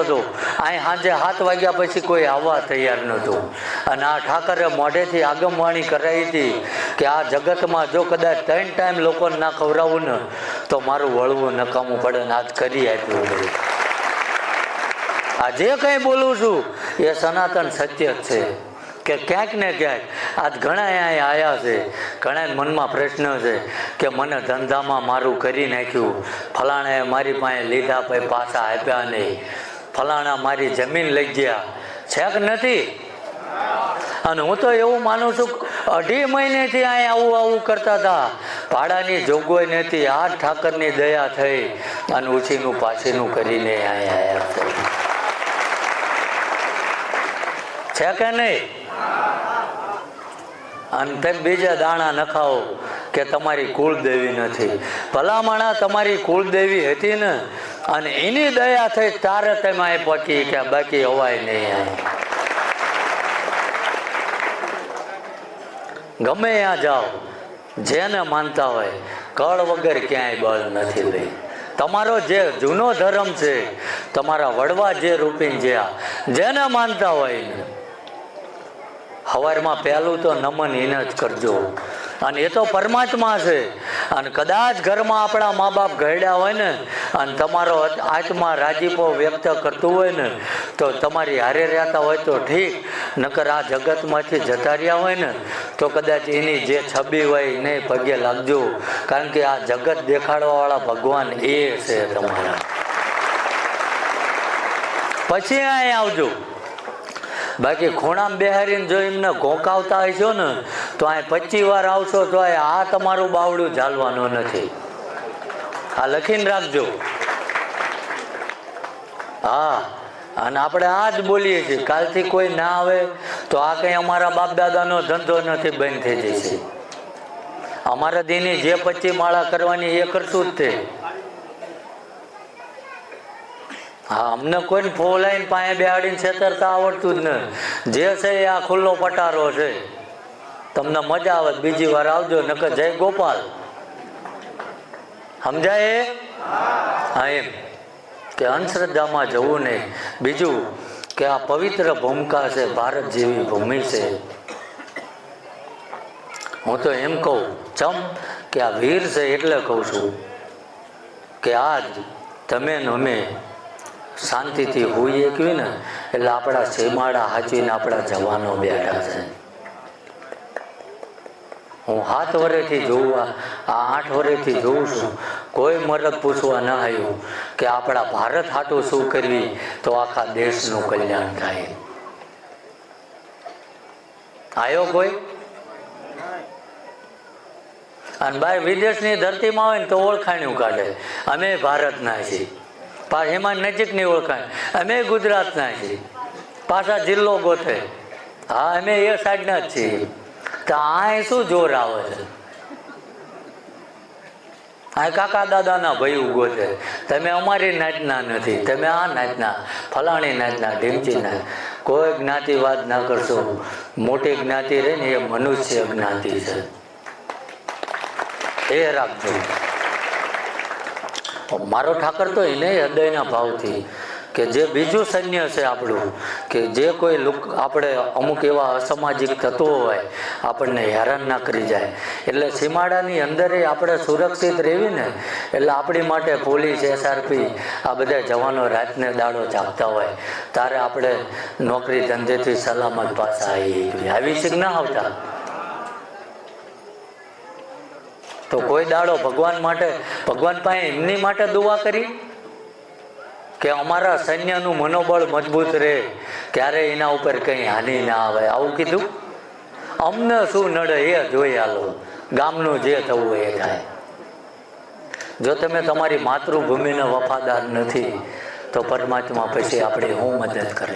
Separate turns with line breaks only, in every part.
હતો. અહીં સાંજે સાત વાગ્યા પછી કોઈ આવવા તૈયાર નહોતું. અને આ ઠાકરે મોઢેથી આગમવાણી કરાવી હતી કે આ જગતમાં જો કદાચ ત્રણ ટાઈમ લોકોને ના ખવડાવું ને, તો મારું વળવું નકામું પડે ને આજ કરી આપ્યું આ જે કંઈ બોલું છું, એ સનાતન સત્ય જ છે. કે ક્યાંક ને ક્યાંક, આજ ઘણા અહીંયા આવ્યા છે. ઘણા મનમાં પ્રશ્ન છે કે મને ધંધામાં મારું કરી નાખ્યું. ફલાણાએ મારી પાસે લીધા, પછી પાછા આપ્યા નહીં. ફલાણા મારી જમીન લઈ ગયા. છે કે નથી? અને હું તો એવું માનું છું અઢી મહિનેથી અહીંયા આવું આવું કરતા હતા. ભાડાની જોગવાઈ નથી, આ ઠાકરની દયા થઈ અને ઉછીનું પાછીનું કરીને અહીંયા આવ્યા છે કે નહીં? અને તમે બીજા દાણા નખાવો કે તમારી કુળદેવી નથી. ભલામણા તમારી કુળદેવી હતી ને અને એની દયા થઈ તારે તેમાં એ પકી કે બાકી હવાય નહીં ગમે ત્યાં જાઓ, જેને માનતા હોય, કળ વગર ક્યાંય બળ નથી લઈ તમારો જે જૂનો ધર્મ છે, તમારા વડવા જે રૂપીન જ્યાં, જેને માનતા હોય હવારમાં પહેલું તો નમન એને જ કરજો. અને એ તો પરમાત્મા છે. અને કદાચ ઘરમાં આપણા મા બાપ ઘરડ્યા હોય ને, અને તમારો આત્મા રાજીપો વ્યક્ત કરતું હોય ને, તો તમારી હારે રહેતા હોય તો ઠીક. નકર આ જગતમાંથી જતા રહ્યા હોય ને, તો કદાચ એની જે છબી હોય એને પગે લાગજો. કારણ કે આ જગત દેખાડવાવાળા ભગવાન એ છે તમારા. પછી અહીં આવજો. બાકી ખૂણામાં બેહારીને જો એમને ઘોંકાવતા હશો ને, તો અહીં પચી વાર આવશો તો આ તમારું બાવડું ઝાલવાનું નથી. આ લખીને રાખજો. હા, અને આપણે આ જ બોલીએ છીએ, કાલથી કોઈ ના આવે તો આ કંઈ અમારા બાપ દાદાનો ધંધો નથી, બંધ થઈ જશે. અમારા દીની જે પચી માળા કરવાની એ કરશું જ તે. હા, અમને કોઈને ફોલાઈને પાસે બેહાડીને છેતરતા આવડતું જ ન. જે છે એ આ ખુલ્લો પટારો છે. તમને મજા આવે બીજી વાર આવજો, નકર જય ગોપાલ. સમજાય? હા, એમ. કે અંધશ્રદ્ધામાં જવું નહીં. બીજું કે આ પવિત્ર ભૂમિકા છે, ભારત જેવી ભૂમિ છે. હું તો એમ કહું, ચમ, કે આ વીર છે એટલે કહું છું. કે આજ તમે ને અમે શાંતિથી હોઈએ એકવી ને, એટલે આપણા સીમાડા હાચવીને આપણા જવાનો બેઠા છે. હું હાથ વરેથી જોઉં, આ આઠ વરેથી જોઉં છું. કોઈ મરદ પૂછવા ન આવ્યું કે આપણા ભારત હાટું શું કરવી, તો આખા દેશનું કલ્યાણ થાય. આવ્યો કોઈ? અને ભાઈ વિદેશની ધરતીમાં હોય ને તો ઓળખાણ્યું કાઢે. અમે ભારતના છીએ. પાછા એમાં નજીકની ઓળખાણ અમે ગુજરાતના છીએ. પાછા જિલ્લો ગોતે હા, અમે એ સાઈડના જ છીએ. તો આ શું જોર આવે છે? આ કાકા દાદાના ભાઈ ગોઠે તમે અમારી નાચના નથી. તમે આ નાચના ફલાણી નાચના ઢીમચીના કોઈ જ્ઞાતિવાદ ના કરશો. મોટી જ્ઞાતિ રહે ને એ મનુષ્ય જ્ઞાતિ છે. એ રાખજો. મારો ઠાકર તો એને હૃદયના ભાવથી કે જે બીજું સૈન્ય છે આપણું, કે જે કોઈ લુક આપણે અમુક એવા અસામાજિક તત્વો હોય, આપણને હેરાન ના કરી જાય. એટલે સીમાડાની અંદર આપણે સુરક્ષિત રહેવી ને એટલે આપણી માટે પોલીસ એસઆરપી આ બધા જવાનો રાતને દાડો જાગતા હોય. તારે આપણે નોકરી ધંધેથી સલામત પાછા આવી આવી છે કે આવતા? તો કોઈ દાડો ભગવાન માટે, ભગવાન પાસે એમની માટે દુઆ કરી? કે અમારા સૈન્યનું મનોબળ મજબૂત રહે, ક્યારે એના ઉપર કંઈ હાનિ ના આવે, આવું કીધું? અમને શું નડે એ જોઈ આલો, ગામનું જે થવું એ થાય. જો તમે તમારી માતૃભૂમિને વફાદાર નથી, તો પરમાત્મા પછી આપણી હું મદદ કરે?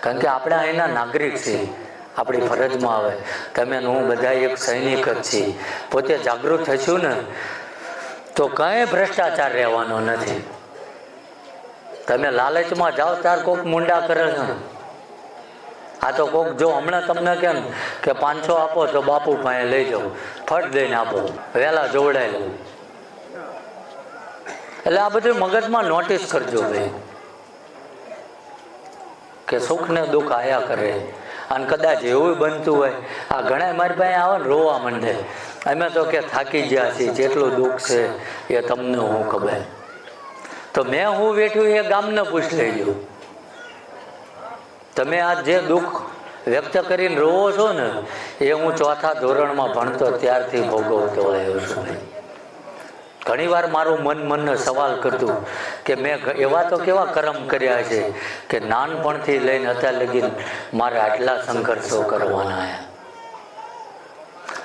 કારણ કે આપણે અહીંના નાગરિક છીએ આપણી ફરજમાં આવે. તમે હું બધા એક સૈનિક જ છીએ. પોતે જાગૃત થશું ને, તો કંઈ ભ્રષ્ટાચાર રહેવાનો નથી. તમે લાલચમાં જાઓ ત્યાર કોક મુંડા કરે છે. આ તો કોક જો હમણાં તમને કેમ કે પાંચસો આપો તો બાપુ પાસે લઈ જાઓ. ફટ દઈને આપો. વહેલા જોવડાય એટલે આ બધું મગજમાં નોટિસ કરજો ભાઈ, કે સુખ ને દુઃખ આયા કરે. અને કદાચ એવું બનતું હોય. આ ઘણા મારી પાસે આવે ને રોવા માંડે. અમે તો કે થાકી ગયા છીએ, જેટલું દુઃખ છે એ તમને હું ખબર. તો મેં હું વેઠ્યું એ ગામને પૂછ લેજો. તમે આ જે દુઃખ વ્યક્ત કરીને રોવો છો ને, એ હું ચોથા ધોરણમાં ભણતો ત્યારથી ભોગવતો આવ્યો છું. ઘણી વાર મારું મન મનને સવાલ કરતું કે મેં એવા તો કેવા કર્મ કર્યા છે કે નાનપણથી લઈને અત્યાર લગી મારે આટલા સંઘર્ષો કરવાના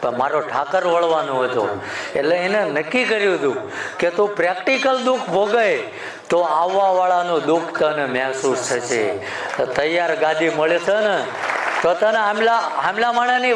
પણ મારો ઠાકર વળવાનો હતો. એટલે એને નક્કી કર્યું હતું કે તું પ્રેક્ટિકલ દુઃખ ભોગે તો આવવા વાળાનું દુઃખ તને મહેસૂસ થશે. તૈયાર ગાદી મળે છે ને, તો તને આમલા આમલા માણાની